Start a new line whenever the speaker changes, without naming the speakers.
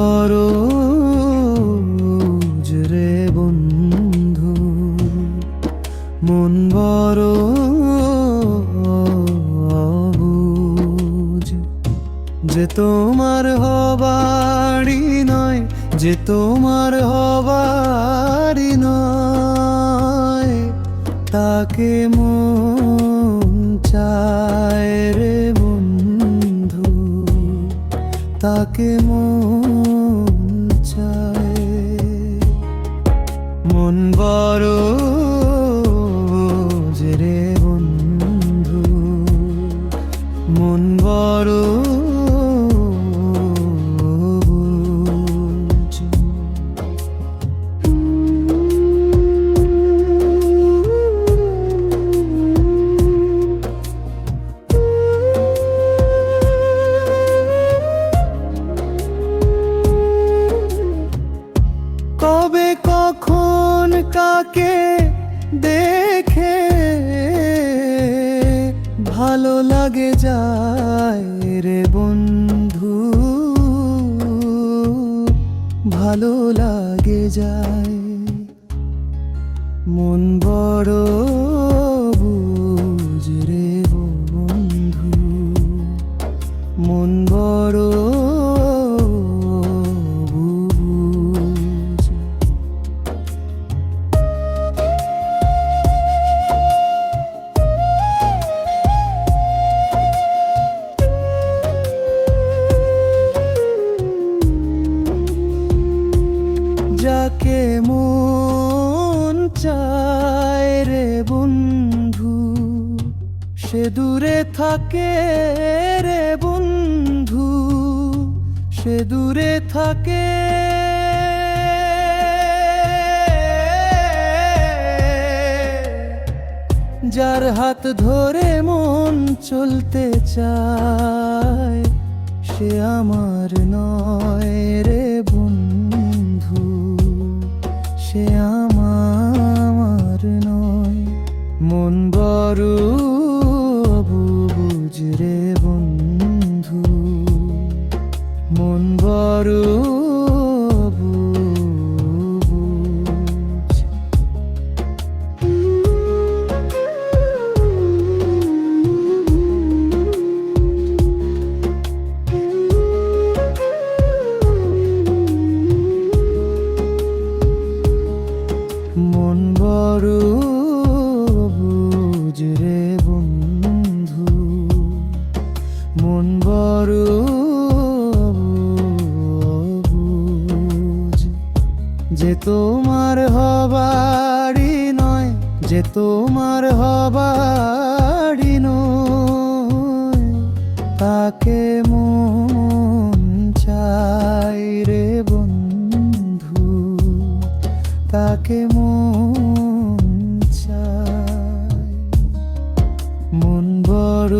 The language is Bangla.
বরজ রে বন্ধু। মন বরজ যে তোমার হবাড়ি নয়, যে তোমার হবাড়ি নয়, তাকে মন চায় রে বন্ধু। তাকে কাকে দেখে ভালো লাগে যায় রে বন্ধু। ভালো লাগে যায়। মন বড় যাকে মন চায় রে বন্ধু, সে দূরে থাকে রে বন্ধু, সে দূরে থাকে। যার হাত ধরে মন চলতে চায়, সে আমার নয় রে বড় বুঝ রে বন্ধু। মন বড় যে তোমার হবারি নয়, যে তোমার হবারি নয়। তাকে মন চাই রে বন্ধু, তাকে মন চাই। মন বড়